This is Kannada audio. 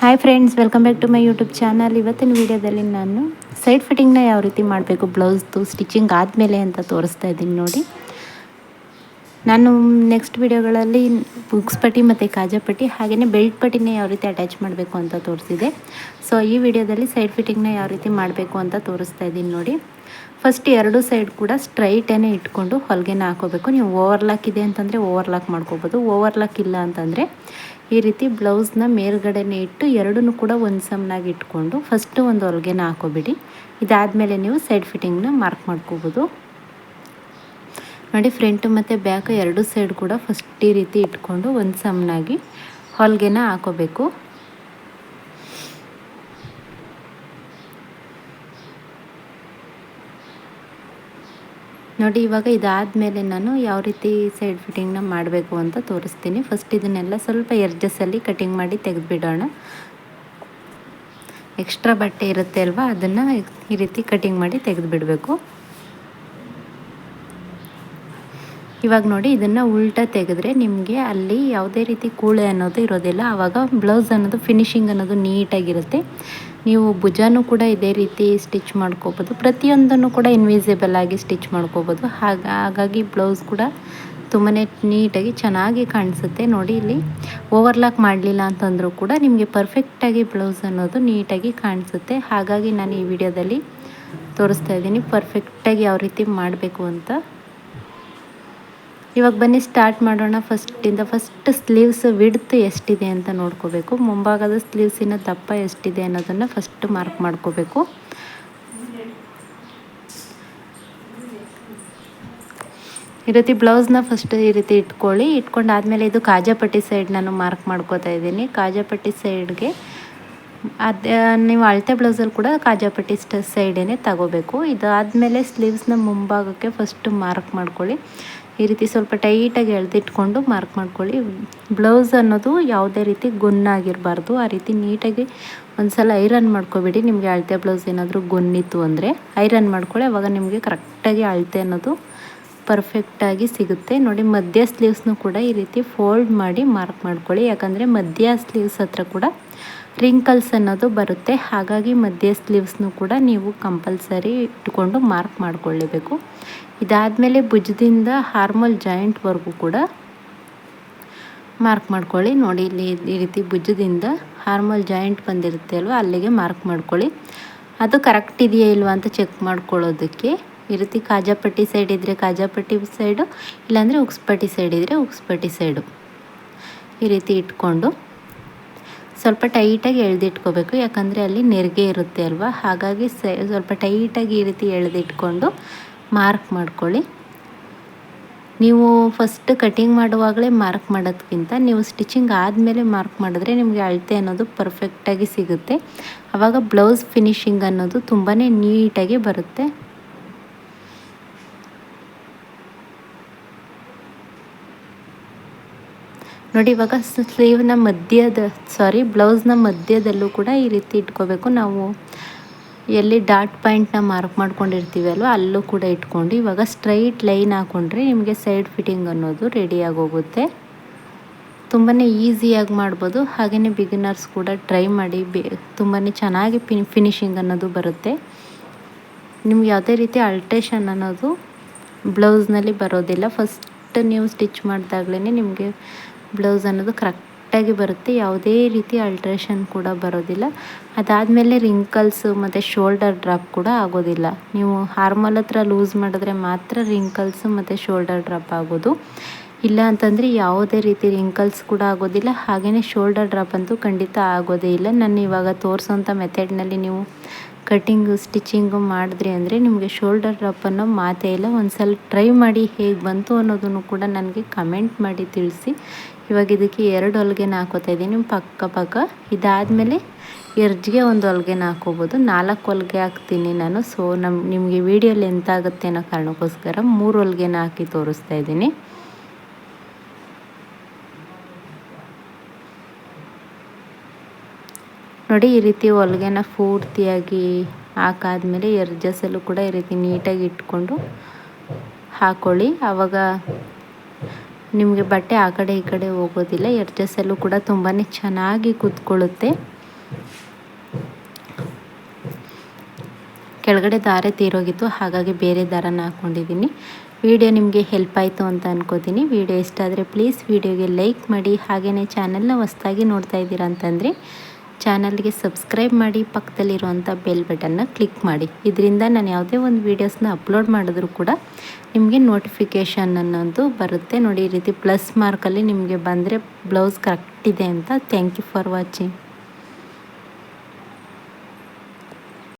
Hi friends welcome back to my YouTube channel ಇವತ್ತಿನ ವೀಡಿಯೋದಲ್ಲಿ ನಾನು ಸೈಡ್ ಫಿಟ್ಟಿಂಗ್ನ ಯಾವ ರೀತಿ ಮಾಡಬೇಕು ಬ್ಲೌಸ್ದು ಸ್ಟಿಚಿಂಗ್ ಆದಮೇಲೆ ಅಂತ ತೋರಿಸ್ತಾ ಇದ್ದೀನಿ ನೋಡಿ. ನಾನು ನೆಕ್ಸ್ಟ್ ವಿಡಿಯೋಗಳಲ್ಲಿ ಬುಕ್ಸ್ ಪಟ್ಟಿ ಮತ್ತು ಕಾಜಾ ಪಟ್ಟಿ ಹಾಗೆಯೇ ಬೆಲ್ಟ್ ಪಟ್ಟಿನ ಯಾವ ರೀತಿ ಅಟ್ಯಾಚ್ ಮಾಡಬೇಕು ಅಂತ ತೋರಿಸಿದೆ. ಸೊ ಈ ವಿಡಿಯೋದಲ್ಲಿ ಸೈಡ್ ಫಿಟ್ಟಿಂಗ್ನ ಯಾವ ರೀತಿ ಮಾಡಬೇಕು ಅಂತ ತೋರಿಸ್ತಾ ಇದ್ದೀನಿ ನೋಡಿ. ಫಸ್ಟ್ ಎರಡು ಸೈಡ್ ಕೂಡ ಸ್ಟ್ರೈಟೇ ಇಟ್ಕೊಂಡು ಹೊಲಿಗೆನ ಹಾಕೋಬೇಕು. ನೀವು ಓವರ್ಲಾಕ್ ಇದೆ ಅಂತಂದರೆ ಓವರ್ಲಾಕ್ ಮಾಡ್ಕೋಬೋದು. ಓವರ್ಲಾಕ್ ಇಲ್ಲ ಅಂತಂದರೆ ಈ ರೀತಿ ಬ್ಲೌಸ್ನ ಮೇಲ್ಗಡೆನೇ ಇಟ್ಟು ಎರಡನ್ನೂ ಕೂಡ ಒಂದು ಸಮನಾಗಿ ಇಟ್ಕೊಂಡು ಫಸ್ಟು ಒಂದು ಹೊಲಿಗೆನ ಹಾಕೋಬಿಡಿ. ಇದಾದಮೇಲೆ ನೀವು ಸೈಡ್ ಫಿಟ್ಟಿಂಗ್ನ ಮಾರ್ಕ್ ಮಾಡ್ಕೋಬೋದು. ನೋಡಿ ಫ್ರಂಟ್ ಮತ್ತು ಬ್ಯಾಕ್ ಎರಡು ಸೈಡ್ ಕೂಡ ಫಸ್ಟ್ ಈ ರೀತಿ ಇಟ್ಕೊಂಡು ಒಂದು ಸಮನಾಗಿ ಹೊಲಿಗೆನ ಹಾಕೋಬೇಕು. ನೋಡಿ, ಇವಾಗ ಇದಾದಮೇಲೆ ನಾನು ಯಾವ ರೀತಿ ಸೈಡ್ ಫಿಟ್ಟಿಂಗ್ನ ಮಾಡಬೇಕು ಅಂತ ತೋರಿಸ್ತೀನಿ. ಫಸ್ಟ್ ಇದನ್ನೆಲ್ಲ ಸ್ವಲ್ಪ ಎರ್ಜಸ್ಸಲ್ಲಿ ಕಟಿಂಗ್ ಮಾಡಿ ತೆಗೆದುಬಿಡೋಣ. ಎಕ್ಸ್ಟ್ರಾ ಬಟ್ಟೆ ಇರುತ್ತೆ ಅಲ್ವಾ, ಅದನ್ನು ಈ ರೀತಿ ಕಟಿಂಗ್ ಮಾಡಿ ತೆಗೆದುಬಿಡಬೇಕು. ಇವಾಗ ನೋಡಿ, ಇದನ್ನು ಉಲ್ಟಾ ತೆಗೆದ್ರೆ ನಿಮಗೆ ಅಲ್ಲಿ ಯಾವುದೇ ರೀತಿ ಕೂಳೆ ಅನ್ನೋದು ಇರೋದಿಲ್ಲ. ಆವಾಗ ಬ್ಲೌಸ್ ಅನ್ನೋದು ಫಿನಿಶಿಂಗ್ ಅನ್ನೋದು ನೀಟಾಗಿರುತ್ತೆ ನೀವು ಭುಜನೂ ಕೂಡ ಇದೇ ರೀತಿ ಸ್ಟಿಚ್ ಮಾಡ್ಕೋಬೋದು. ಪ್ರತಿಯೊಂದನ್ನು ಕೂಡ ಇನ್ವಿಸಿಬಲ್ ಆಗಿ ಸ್ಟಿಚ್ ಮಾಡ್ಕೋಬೋದು. ಹಾಗ, ಹಾಗಾಗಿ ಬ್ಲೌಸ್ ಕೂಡ ತುಂಬಾ ನೀಟಾಗಿ ಚೆನ್ನಾಗಿ ಕಾಣಿಸುತ್ತೆ. ನೋಡಿ ಇಲ್ಲಿ ಓವರ್ಲಾಕ್ ಮಾಡಲಿಲ್ಲ ಅಂತಂದರೂ ಕೂಡ ನಿಮಗೆ ಪರ್ಫೆಕ್ಟಾಗಿ ಬ್ಲೌಸ್ ಅನ್ನೋದು ನೀಟಾಗಿ ಕಾಣಿಸುತ್ತೆ. ಹಾಗಾಗಿ ನಾನು ಈ ವಿಡಿಯೋದಲ್ಲಿ ತೋರಿಸ್ತಾ ಇದ್ದೀನಿ. ಪರ್ಫೆಕ್ಟಾಗಿ ಯಾವ ರೀತಿ ಮಾಡಬೇಕು ಅಂತ. ಇವಾಗ ಬನ್ನಿ ಸ್ಟಾರ್ಟ್ ಮಾಡೋಣ ಫಸ್ಟಿಂದ ಫಸ್ಟ್ ಸ್ಲೀವ್ಸ್ ವಿಡ್ತ್ ಎಷ್ಟಿದೆ ಅಂತ ನೋಡ್ಕೋಬೇಕು. ಮುಂಭಾಗದ ಸ್ಲೀವ್ಸಿನ ದಪ್ಪ ಎಷ್ಟಿದೆ ಅನ್ನೋದನ್ನು ಫಸ್ಟ್ ಮಾರ್ಕ್ ಮಾಡ್ಕೋಬೇಕು. ಈ ರೀತಿ ಬ್ಲೌಸ್ನ ಫಸ್ಟ್ ಈ ರೀತಿ ಇಟ್ಕೊಳ್ಳಿ. ಇಟ್ಕೊಂಡಾದ್ಮೇಲೆ ಇದು ಕಾಜಾಪಟ್ಟಿ ಸೈಡ್ ನಾನು ಮಾರ್ಕ್ ಮಾಡ್ಕೋತಾ ಇದ್ದೀನಿ. ಕಾಜಾಪಟ್ಟಿ ಸೈಡ್ಗೆ ಅದೇ ನೀವು ಅಳತೆ ಬ್ಲೌಸಲ್ಲಿ ಕೂಡ ಕಾಜಾಪಟ್ಟಿ ಸ್ಟ ಸೈಡೇ ತಗೋಬೇಕು. ಇದಾದಮೇಲೆ ಸ್ಲೀವ್ಸ್ನ ಮುಂಭಾಗಕ್ಕೆ ಫಸ್ಟ್ ಮಾರ್ಕ್ ಮಾಡ್ಕೊಳ್ಳಿ. ಈ ರೀತಿ ಸ್ವಲ್ಪ ಟೈಟಾಗಿ ಎಳೆದಿಟ್ಕೊಂಡು ಮಾರ್ಕ್ ಮಾಡ್ಕೊಳ್ಳಿ. ಬ್ಲೌಸ್ ಅನ್ನೋದು ಯಾವುದೇ ರೀತಿ ಗುನ್ನಾಗಿರಬಾರ್ದು. ಆ ರೀತಿ ನೀಟಾಗಿ ಒಂದು ಸಲ ಐರನ್ ಮಾಡ್ಕೊಬೇಡಿ. ನಿಮಗೆ ಅಳತೆ ಬ್ಲೌಸ್ ಏನಾದರೂ ಗುನ್ನಿತ್ತು ಅಂದರೆ ಐರನ್ ಮಾಡ್ಕೊಳ್ಳಿ. ಅವಾಗ ನಿಮಗೆ ಕರೆಕ್ಟಾಗಿ ಅಳತೆ ಅನ್ನೋದು ಪರ್ಫೆಕ್ಟಾಗಿ ಸಿಗುತ್ತೆ. ನೋಡಿ, ಮಧ್ಯ ಸ್ಲೀವ್ಸ್ನು ಕೂಡ ಈ ರೀತಿ ಫೋಲ್ಡ್ ಮಾಡಿ ಮಾರ್ಕ್ ಮಾಡ್ಕೊಳ್ಳಿ. ಯಾಕಂದರೆ ಮಧ್ಯ ಸ್ಲೀವ್ಸ್ ಹತ್ರ ಕೂಡ ರಿಂಕಲ್ಸ್ ಅನ್ನೋದು ಬರುತ್ತೆ. ಹಾಗಾಗಿ ಮಧ್ಯ ಸ್ಲೀವ್ಸ್ನು ಕೂಡ ನೀವು ಕಂಪಲ್ಸರಿ ಇಟ್ಕೊಂಡು ಮಾರ್ಕ್ ಮಾಡ್ಕೊಳ್ಳೇಬೇಕು. ಇದಾದಮೇಲೆ ಭುಜದಿಂದ ಹಾರ್ಮಲ್ ಜಾಯಿಂಟ್ವರೆಗೂ ಕೂಡ ಮಾರ್ಕ್ ಮಾಡ್ಕೊಳ್ಳಿ. ನೋಡಿ, ಇಲ್ಲಿ ಈ ರೀತಿ ಭುಜದಿಂದ ಹಾರ್ಮಲ್ ಜಾಯಿಂಟ್ ಬಂದಿರುತ್ತೆ ಅಲ್ವಾ? ಅಲ್ಲಿಗೆ ಮಾರ್ಕ್ ಮಾಡ್ಕೊಳ್ಳಿ. ಅದು ಕರೆಕ್ಟ್ ಇದೆಯಾ ಇಲ್ವಾ ಅಂತ ಚೆಕ್ ಮಾಡ್ಕೊಳ್ಳೋದಕ್ಕೆ. ಈ ರೀತಿ ಕಾಜಾಪಟ್ಟಿ ಸೈಡ್ ಇದ್ದರೆ ಕಾಜಾಪಟ್ಟಿ ಸೈಡು, ಇಲ್ಲಾಂದರೆ ಉಕ್ಸ್ಪಟ್ಟಿ ಸೈಡ್ ಇದ್ದರೆ ಉಕ್ಸ್ಪಟ್ಟಿ ಸೈಡು. ಈ ರೀತಿ ಇಟ್ಕೊಂಡು ಸ್ವಲ್ಪ ಟೈಟಾಗಿ ಎಳೆದಿಟ್ಕೋಬೇಕು. ಯಾಕಂದರೆ ಅಲ್ಲಿ ನೆರಿಗೆ ಇರುತ್ತೆ ಅಲ್ವಾ? ಹಾಗಾಗಿ ಸ್ವಲ್ಪ ಟೈಟಾಗಿ ಈ ರೀತಿ ಎಳೆದಿಟ್ಕೊಂಡು ಮಾರ್ಕ್ ಮಾಡ್ಕೊಳ್ಳಿ. ನೀವು ಫಸ್ಟ್ ಕಟಿಂಗ್ ಮಾಡುವಾಗಲೇ ಮಾರ್ಕ್ ಮಾಡೋದಕ್ಕಿಂತ ನೀವು ಸ್ಟಿಚಿಂಗ್ ಆದಮೇಲೆ ಮಾರ್ಕ್ ಮಾಡಿದ್ರೆ ನಿಮಗೆ ಅಳತೆ ಅನ್ನೋದು ಪರ್ಫೆಕ್ಟಾಗಿ ಸಿಗುತ್ತೆ. ಆವಾಗ ಬ್ಲೌಸ್ ಫಿನಿಶಿಂಗ್ ಅನ್ನೋದು ತುಂಬಾ ನೀಟಾಗಿ ಬರುತ್ತೆ. ನೋಡಿ ಇವಾಗ ಸ್ಲೀವ್ನ ಮಧ್ಯದ ಸಾರಿ ಬ್ಲೌಸ್ನ ಮಧ್ಯದಲ್ಲೂ ಕೂಡ ಈ ರೀತಿ ಇಟ್ಕೋಬೇಕು. ನಾವು ಎಲ್ಲಿ ಡಾಟ್ ಪಾಯಿಂಟ್ನ ಮಾರ್ಕ್ ಮಾಡ್ಕೊಂಡಿರ್ತೀವಿ ಅಲ್ವ, ಅಲ್ಲೂ ಕೂಡ ಇಟ್ಕೊಂಡು ಇವಾಗ ಸ್ಟ್ರೈಟ್ ಲೈನ್ ಹಾಕ್ಕೊಂಡ್ರೆ ನಿಮಗೆ ಸೈಡ್ ಫಿಟ್ಟಿಂಗ್ ಅನ್ನೋದು ರೆಡಿಯಾಗಿ ಹೋಗುತ್ತೆ. ತುಂಬಾ ಈಸಿಯಾಗಿ ಮಾಡ್ಬೋದು. ಹಾಗೆಯೇ ಬಿಗಿನರ್ಸ್ ಕೂಡ ಟ್ರೈ ಮಾಡಿ ಬಿ ತುಂಬಾ ಚೆನ್ನಾಗಿ ಪಿನ್ ಫಿನಿಶಿಂಗ್ ಅನ್ನೋದು ಬರುತ್ತೆ. ನಿಮ್ಗೆ ಯಾವುದೇ ರೀತಿ ಅಲ್ಟ್ರೇಷನ್ ಅನ್ನೋದು ಬ್ಲೌಸ್ನಲ್ಲಿ ಬರೋದಿಲ್ಲ. ಫಸ್ಟ್ ನೀವು ಸ್ಟಿಚ್ ಮಾಡಿದಾಗಲೇ ನಿಮಗೆ ಬ್ಲೌಸ್ ಅನ್ನೋದು ಕರೆಕ್ಟ್ ಕರೆಕ್ಟಾಗಿ ಬರುತ್ತೆ, ಯಾವುದೇ ರೀತಿ ಅಲ್ಟ್ರೇಷನ್ ಕೂಡ ಬರೋದಿಲ್ಲ. ಅದಾದಮೇಲೆ ರಿಂಕಲ್ಸು ಮತ್ತು ಶೋಲ್ಡರ್ ಡ್ರಾಪ್ ಕೂಡ ಆಗೋದಿಲ್ಲ. ನೀವು ಹಾರ್ಮಲ್ ಹತ್ರ ಲೂಸ್ ಮಾಡಿದ್ರೆ ಮಾತ್ರ ರಿಂಕಲ್ಸು ಮತ್ತು ಶೋಲ್ಡರ್ ಡ್ರಾಪ್ ಆಗೋದು. ಇಲ್ಲ ಅಂತಂದರೆ ಯಾವುದೇ ರೀತಿ ರಿಂಕಲ್ಸ್ ಕೂಡ ಆಗೋದಿಲ್ಲ. ಹಾಗೆಯೇ ಶೋಲ್ಡರ್ ಡ್ರಾಪ್ ಅಂತೂ ಖಂಡಿತ ಆಗೋದೇ ಇಲ್ಲ. ನಾನು ಇವಾಗ ತೋರಿಸೋಂಥ ಮೆಥಡ್ನಲ್ಲಿ ನೀವು ಕಟ್ಟಿಂಗು ಸ್ಟಿಚಿಂಗು ಮಾಡಿದ್ರಿ ಅಂದರೆ ನಿಮಗೆ ಶೋಲ್ಡರ್ ಡ್ರಾಪ್ ಅನ್ನೋ ಮಾತೇ ಇಲ್ಲ. ಒಂದು ಸಲ ಟ್ರೈ ಮಾಡಿ ಹೇಗೆ ಬಂತು ಅನ್ನೋದನ್ನು ಕೂಡ ನನಗೆ ಕಮೆಂಟ್ ಮಾಡಿ ತಿಳಿಸಿ. ಇವಾಗ ಇದಕ್ಕೆ ಎರಡು ಹೊಲಿಗೆನ ಹಾಕೋತಾ ಇದ್ದೀನಿ. ಪಕ್ಕ ಪಕ್ಕ. ಇದಾದಮೇಲೆ ಎರ್ಜ್ಗೆ ಒಂದು ಹೊಲಿಗೆನ ಹಾಕೋಬೋದು ನಾಲ್ಕು ಹೊಲಿಗೆ ಹಾಕ್ತೀನಿ ನಾನು. ಸೊ ನಮ್ಮ ನಿಮಗೆ ವೀಡಿಯೋಲಿ ಲೆಂತ್ ಆಗುತ್ತೆ ಅನ್ನೋ ಕಾರಣಕ್ಕೋಸ್ಕರ ಮೂರು ಹೊಲಿಗೆನ ಹಾಕಿ ತೋರಿಸ್ತಾ ಇದ್ದೀನಿ. ನೋಡಿ ಈ ರೀತಿ ಹೊಲಿಗೆನ ಪೂರ್ತಿಯಾಗಿ ಹಾಕಾದ್ಮೇಲೆ ಎರ್ಜಸಲ್ಲೂ ಕೂಡ ಈ ರೀತಿ ನೀಟಾಗಿ ಇಟ್ಕೊಂಡು ಹಾಕೊಳ್ಳಿ. ಆವಾಗ ನಿಮಗೆ ಬಟ್ಟೆ ಆ ಕಡೆ ಈ ಕಡೆ ಹೋಗೋದಿಲ್ಲ. ಎರ್ಜಸಲ್ಲೂ ಕೂಡ ತುಂಬಾ ಚೆನ್ನಾಗಿ ಕೂತ್ಕೊಳ್ಳುತ್ತೆ. ಕೆಳಗಡೆ ದಾರೆ ತೀರೋಗಿತ್ತು. ಹಾಗಾಗಿ ಬೇರೆ ದಾರನ ಹಾಕ್ಕೊಂಡಿದ್ದೀನಿ ವಿಡಿಯೋ ನಿಮಗೆ ಹೆಲ್ಪ್ ಆಯಿತು ಅಂತ ಅನ್ಕೋತೀನಿ. ವಿಡಿಯೋ ಇಷ್ಟ ಆದರೆ ಪ್ಲೀಸ್ ವಿಡಿಯೋಗೆ ಲೈಕ್ ಮಾಡಿ. ಹಾಗೆಯೇ ಚಾನಲ್ನ ಹೊಸ್ದಾಗಿ ನೋಡ್ತಾ ಇದ್ದೀರಾ ಅಂತಂದರೆ ಚಾನಲ್ಗೆ ಸಬ್ಸ್ಕ್ರೈಬ್ ಮಾಡಿ ಪಕ್ಕದಲ್ಲಿರುವಂಥ ಬೆಲ್ ಬಟನ್ನ ಕ್ಲಿಕ್ ಮಾಡಿ. ಇದರಿಂದ ನಾನು ಯಾವುದೇ ಒಂದು ವೀಡಿಯೋಸ್ನ ಅಪ್ಲೋಡ್ ಮಾಡಿದ್ರೂ ಕೂಡ ನಿಮಗೆ ನೋಟಿಫಿಕೇಷನ್ ಅನ್ನೋದು ಬರುತ್ತೆ. ನೋಡಿ, ಈ ರೀತಿ ಪ್ಲಸ್ ಮಾರ್ಕಲ್ಲಿ ನಿಮಗೆ ಬಂದರೆ ಬ್ಲೌಸ್ ಕರೆಕ್ಟ್ ಇದೆ ಅಂತ ಥ್ಯಾಂಕ್ ಯು ಫಾರ್ ವಾಚಿಂಗ್